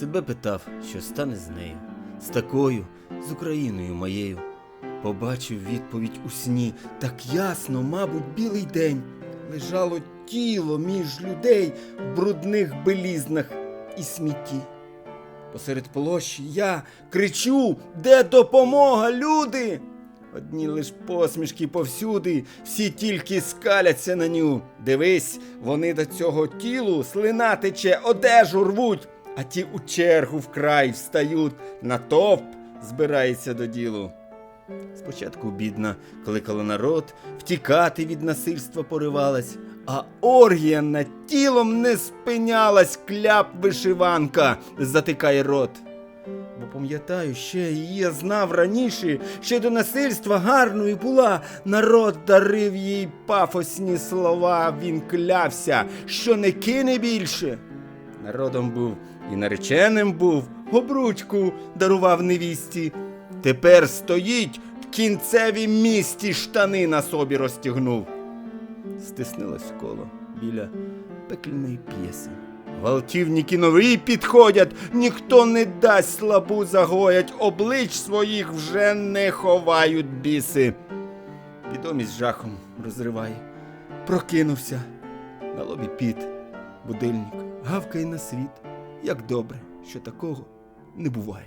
Себе питав, що стане з нею, з такою, з Україною моєю. Побачив відповідь у сні, так ясно, мабуть, білий день. Лежало тіло між людей в брудних белізнах і смітті. Посеред площі я кричу, де допомога, люди? Одні лиш посмішки повсюди, всі тільки скаляться на ню. Дивись, вони до цього тілу слина тече, одежу рвуть, а ті у чергу вкрай встають, натовп збирається до ділу. Спочатку бідна кликала народ, втікати від насильства поривалась, а оргія над тілом не спинялась, кляп вишиванка затикає рот. Бо пам'ятаю, ще її я знав раніше, ще до насильства гарною була. Народ дарив їй пафосні слова, він клявся, що не кине більше. Народом був і нареченим був, обручку дарував невісті. Тепер стоїть в кінцевім місті штани на собі розтягнув. Стиснилось коло біля пекельної п'єси. Гвалтівники нові підходять, ніхто не дасть слабу загоять, облич своїх вже не ховають біси. Відомість жахом розриває. Прокинувся. На лобі піт, будильник, гавкає на світ. Як добре, що такого не буває.